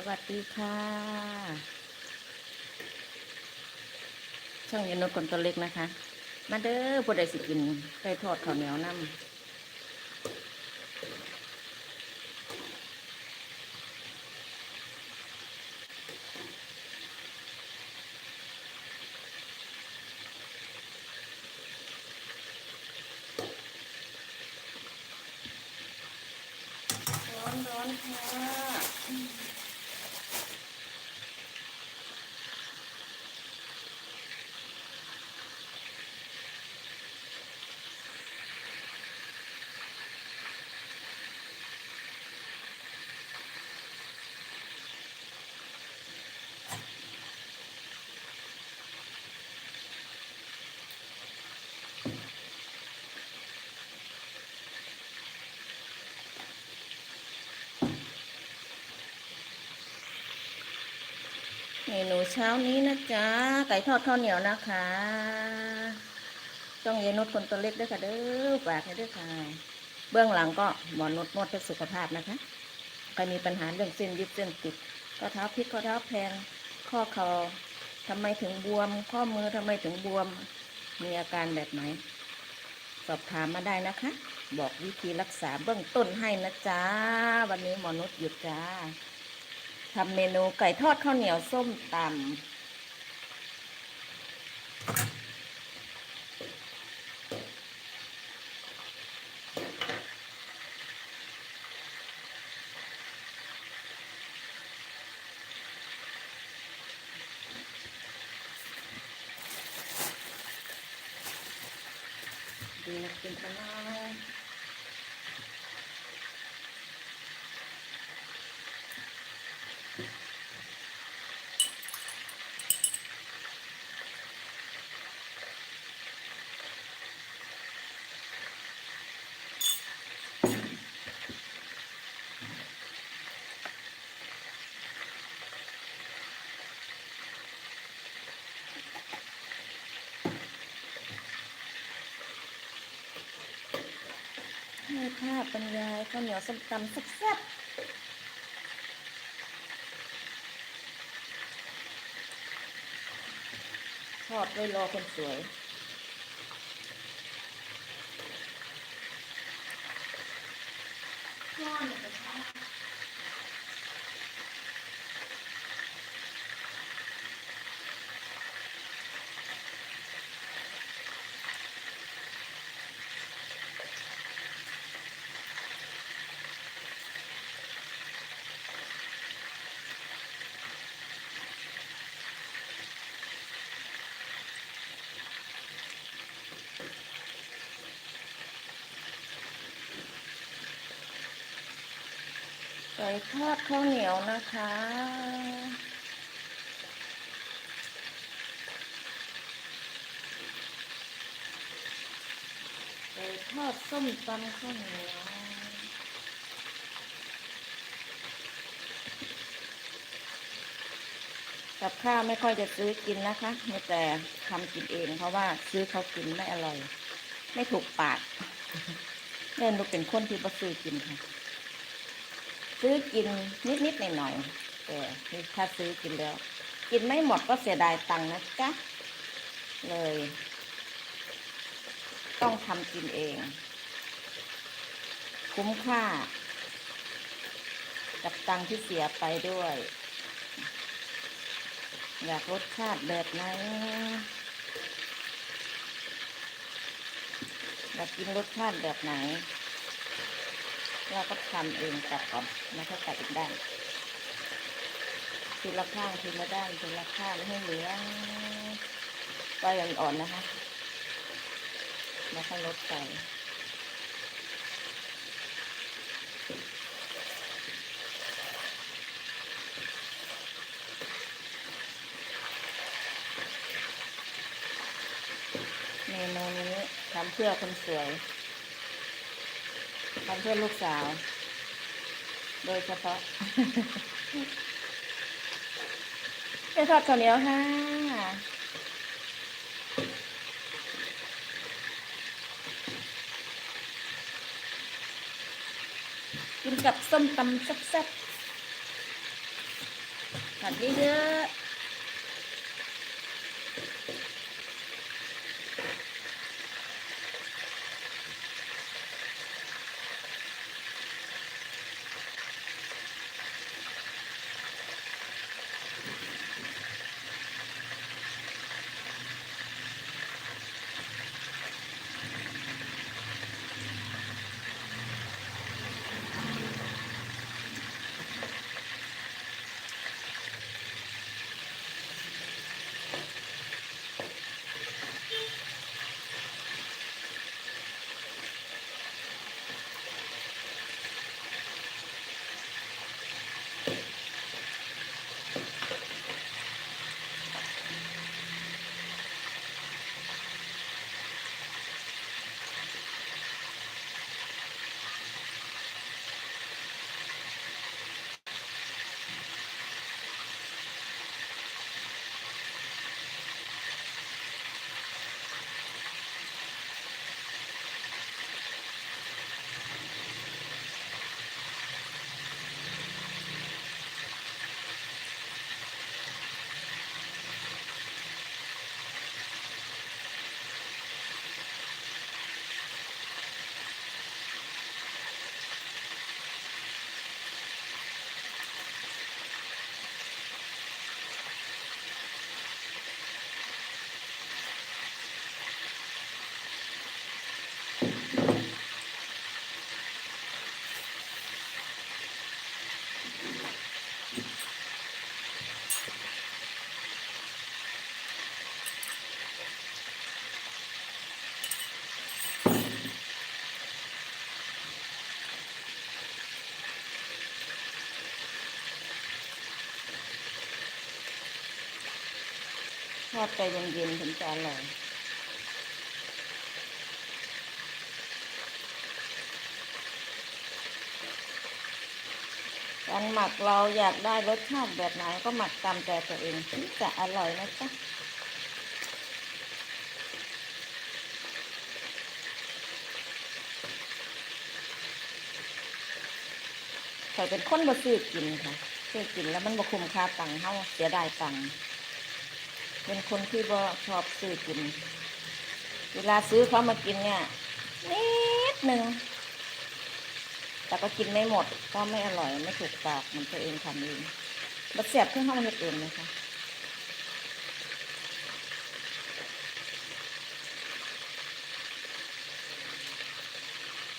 สวัสดีค่ะ ช่องยนนท์คนตัวเล็กนะคะ มาเด้อผู้ใดสิกินไก่ทอดข้าวเหนียวน้ำร้อนร้อนๆค่ะเมนูเช้านี้นะจ๊ะ ไก่ทอดข้าวเหนียวนะคะช่องยนนท์คนตัวเล็กด้วยค่ะเด้อฝากให้ด้วยค่ะ เบื้องหลังก็หมอนวดนวดเพื่อสุขภาพนะคะใครมีปัญหาเรื่องเส้นยึดเส้นติดข้อเท้าพิกข้อเท้าแพงข้อเข่าทำไมถึงบวม ข้อมือทำไมถึงบวม มีอาการแบบไหน สอบถามมาได้นะคะ บอกวิธีรักษาเบื้องต้นให้นะจ๊ะ วันนี้หมอนุชหยุดจ้า ทำเมนูไก่ทอดข้าวเหนียวส้มตำดีนะกินกันหน่อยให้ภาพบรรยายข้าวเหนียวส้มตำแซ่บๆทอบไว้รอคนสวย ไก่ทอดข้าวเหนียวนะคะ ไก่ทอดส้มตำข้าวเหนียวกับข้าวไม่ค่อยจะซื้อกินนะคะมีแต่ทำกินเองเพราะว่าซื้อเขากินไม่อร่อย ไม่ถูกปากเล่นลูกเป็นคนที่บ่ซื้อกินค่ะ ซื้อกินนิดๆหน่อยๆแต่ถ้าซื้อกินแล้ว กินไม่หมดก็เสียดายตังค์นะจ๊ะเลย ต้องทำกินเอง คุ้มค่า กับตังค์ที่เสียไปด้วย อยากรสชาติแบบไหนอยากกินรสชาติแบบไหน เราก็ทำเองตัดก่อนแล้วก็ตัดอีกด้านทีละข้างทีละด้านทีละข้างให้เหลือไฟอ่อนๆนะคะ แล้วก็ลดไฟเมนูนี้ทำเพื่อคนสวย ทำเพื่อลูกสาว โดยเฉพาะไปทอดข้าวเหนียวค่ะกินกับส้มตำแซ่บๆผัดเยอะ อดใจเย็นๆถึงจะอร่อยการหมักเราอยากได้รสชาติแบบไหนก็หมักตามใจตัวเองถึงจะอร่อยนะจ๊ะข่เป็นคนบ่ซื้อกินค่ะซื้อกินแล้วมันบ่คุ้มค่าตังค์เฮาเสียดายตังค์ เป็นคนที่บ่ชอบซื้อกิน เวลาซื้อเขามากินเนี่ยนิดหนึ่งแต่ก็กินไม่หมดก็ไม่อร่อยไม่ถูกปากเหมือนตัวเองทำเองบัดเสียบเครื่องห้องเฮ็ดเองนะคะ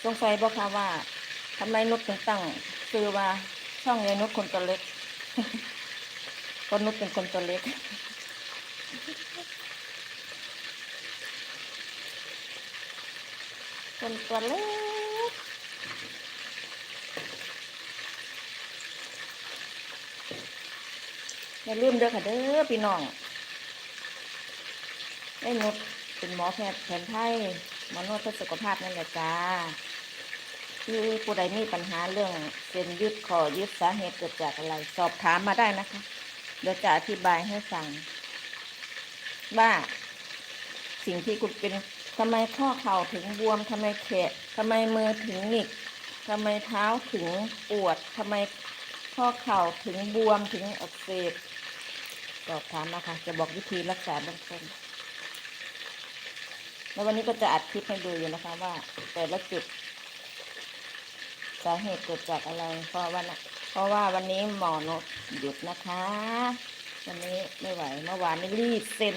สงสัยบอกค่ะว่าทำไมนุชถึงตั้งชื่อว่าช่องยายนุชคนตัวเล็กก็นุชเป็นคนตัวเล็ก คนตัวเล็กอย่าลืมเด้อค่ะเด้อพี่น้องได้นุชเป็นหมอแพทย์แผนไทยหมอนวดเพื่อสุขภาพนั่นแหละจ้าคือผู้ใดมีปัญหาเรื่องเส้นยืดคอยืดสาเหตุเกิดจากอะไร สอบถามมาได้นะคะ เดี๋ยวจะอธิบายให้ฟัง ว่าสิ่งที่คุณเป็นทำไมข้อเข่าถึงบวมทำไมแขนทำไมมือถึงหงิกทำไมเท้าถึงปวดทำไมข้อเข่าถึงบวมถึงอักเสบสอบถามนะคะจะบอกวิธีรักษาเบื้องต้นแล้ววันนี้ก็จะอัดคลิปให้ดูอยู่นะคะว่า แต่ละจุดสาเหตุเกิดจากอะไร เพราะวันเพราะว่าวันนี้หมอนดหยุดนะคะ วันนี้ไม่ไหวเมื่อวานนี้รีดเส้น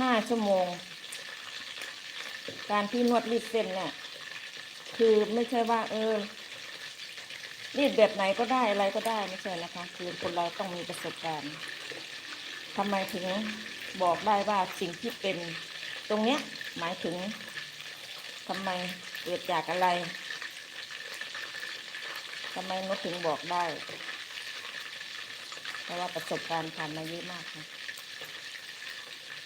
ห้าชั่วโมง การที่นวดรีดเส้นเนี่ยคือไม่ใช่ว่า เออ รีดแบบไหนก็ได้อะไรก็ได้ไม่ใช่นะคะ คือคนเราต้องมีประสบการณ์ทำไมถึงบอกได้ว่าสิ่งที่เป็นตรงเนี้ย หมายถึงทำไมเกิดจากอะไรทำไมนุชถึงบอกได้ ราะว่าประสบการณ์ผ่านมาเยอะมากค่ะ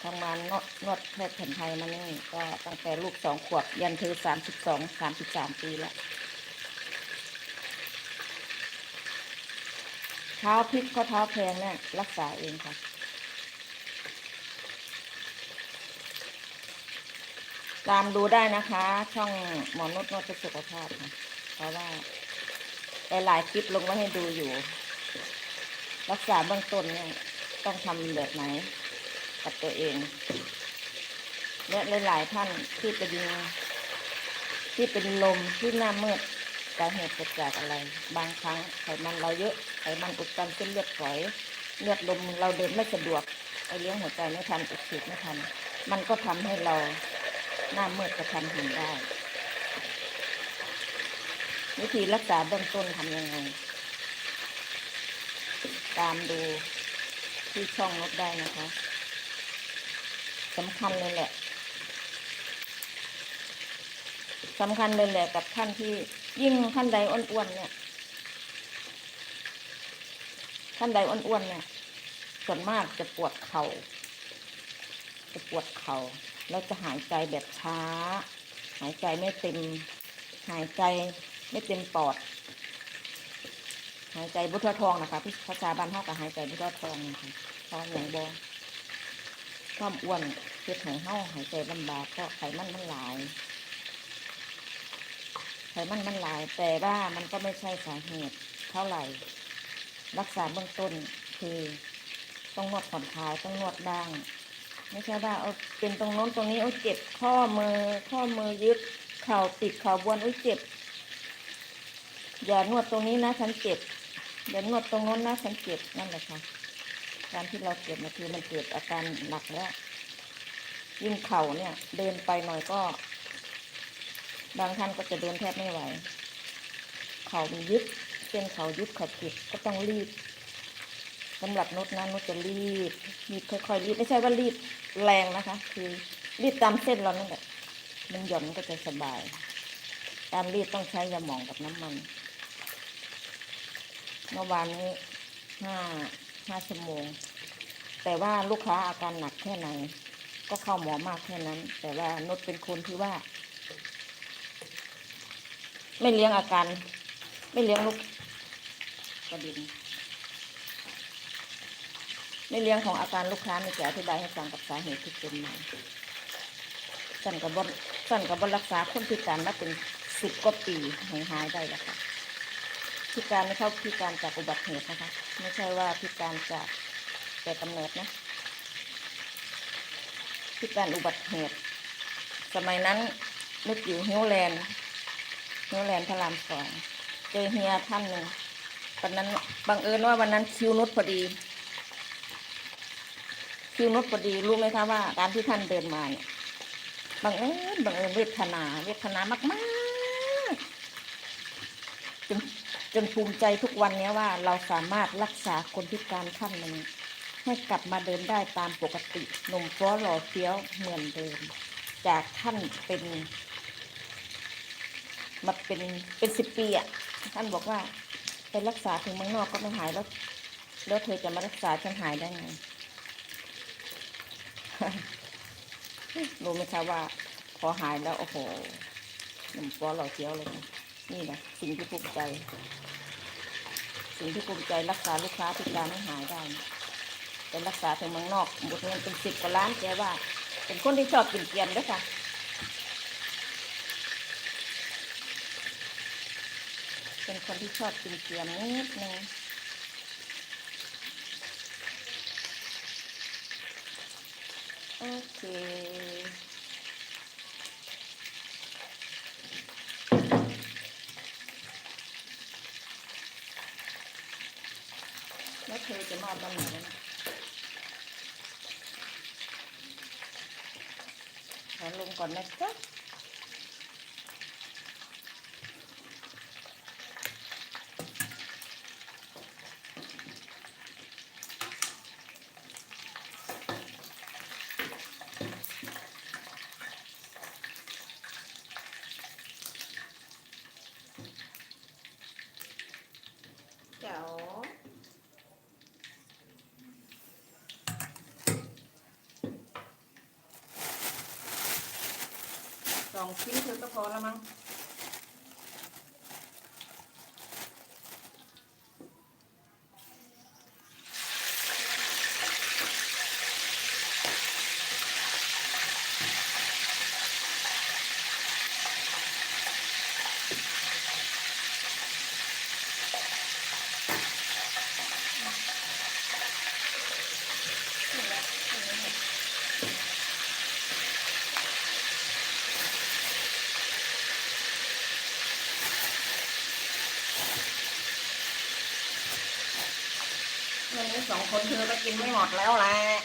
ทำงานนวดนวดแพทย์แผนไทยมานี่ก็ตั้งแต่ลูกสองขวบยันเธอสามสิบสองสามสิบสามปีแล้วเท้าพลิกข้อเท้าแพงเนี่ยรักษาเองค่ะตามดูได้นะคะ ช่องหมอนุชนวดสุขภาพค่ะเพราะว่าหลายๆคลิปลงไว้ให้ดูอยู่ รักษาเบื้องต้นเนี่ยต้องทำแบบไหนกับตัวเอง และหลาย ๆ ท่านที่เป็นที่เป็นลมที่หน้ามืดสาเหตุเกิดจากอะไร บางครั้งไขมันเราเยอะไขมันอุดตันเส้นเลือดฝอยเลือดลมเราเดินไม่สะดวกไปเลี้ยงหัวใจไม่ทันอุดฉีดไม่ทัน มันก็ทำให้เราหน้ามืดกระทันหันได้ วิธีรักษาเบื้องต้นทำยังไง ตามดูที่ช่องนกได้นะคะสำคัญเลยแหละสำคัญเลยแหละกับท่านที่ยิ่งท่านใดอ้วนๆเนี่ย ท่านใดอ้วนๆเนี่ย ส่วนมากจะปวดเขา่าจะปวดเขา่าแล้วจะหายใจแบบช้า หายใจไม่เต็ม หายใจไม่เต็มปอด หายใจบุททองนะคะพี่ภาษาบ้านเท่ากับหายใจบุททองนะคะเพราะอย่างบอความอ้วนเพื่อให้เฮาหายใจลำบากเพราะไขมันมันหลายไขมันมันหลาย แต่ว่ามันก็ไม่ใช่สาเหตุเท่าไหร่ รักษาเบื้องต้นคือต้องนวดผ่อนคลายต้องนวดบ้างไม่ใช่ว่าเอาเป็นตรงโน้นตรงนี้เอาเจ็บข้อมือ ข้อมือยึดเข่าติดเข่าบวนอุ้ยเจ็บ อย่านวดตรงนี้นะฉันเจ็บ อย่านวดตรงโน้นนะฉันเจ็บนั่นแหละค่ะการที่เราเจ็บนะคือมันเกิดอาการหนักแล้วยิ่งเข่าเนี่ย เดินไปหน่อยก็ บางท่านก็จะเดินแทบไม่ไหว เข่ามันยึดเส้นเข่ายึดเข่าติดก็ต้องรีบสำหรับนุชนะนุชจะรีบรีบค่อยๆรีบไม่ใช่ว่ารีบแรงนะคะ คือรีบตามเส้นเรานั่นแหละมันหย่อนก็จะสบาย การรีดต้องใช้ยาหมองกับน้ำมัน เมื่อวานนี้ห้าห้าชั่วโมง แต่ว่าลูกค้าอาการหนักแค่ไหน ก็เข้าหมอมากแค่นั้น แต่ว่านุชเป็นคนที่ว่า ไม่เลี้ยงอาการ ไม่เลี้ยงลูกประดินไม่เลี้ยงของอาการลูกค้าไม่จะอธิบายให้ฟังกับสาเหตุที่เป็นมาสั่นกับบนสั่นกับบนรักษาคนพิการมาเป็นสิบกว่าปีหายหายได้แล้วค่ะ พิการไม่เขาพิการจากอุบัติเหตุนะคะ ไม่ใช่ว่าพิการจากแต่กำเนิดนะพิการอุบัติเหตุ สมัยนั้นนึกอยู่ฮิวแลนด์ฮิวแลนด์พระรามสองเจอเฮียท่านหนึ่งวันนั้นบังเอิญว่าวันนั้นคิวนุชพอดี คิวนุชพอดีรู้ไหมคะว่าการที่ท่านเดินมาเนี่ยบังเอิญบังเอิญเวทนา เวทนามากๆจน จนภูมิใจทุกวันนี้ว่าเราสามารถรักษาคนพิการท่านหนึ่งให้กลับมาเดินได้ตามปกติหนุ่มฟ้อหล่อเฟี้ยวเหมือนเดิม จากท่านเป็นมาเป็นเป็นสิบปีอะท่านบอกว่าไปรักษาถึงเมืองนอกก็ไม่หายแล้วแล้วเธอจะมารักษาฉันหายได้ไงรู้ไหมคะว่าพอหายแล้วโอ้โหหนุ่มฟ้อหล่อเฟี้ยวเลยนะ นี่นะสิ่งที่ภูมิใจ สิ่งที่ภูมิใจรักษาลูกค้าพิการให้หายได้เป็นรักษาถึงเมืองนอกหมดเงินเป็นสิบกว่าล้านแกว่า เป็นคนที่ชอบกินเกลียนด้วยค่ะเป็นคนที่ชอบกินเกลียนนิดนึงโอเค แล้วเธอจะมาตรงไหนนะขอลงก่อนนะจ๊ะเจ๋ว สอง ชิ้นเธอก็พอแล้วมั้ง สองคนเธอก็กินไม่หมดแล้วแหละ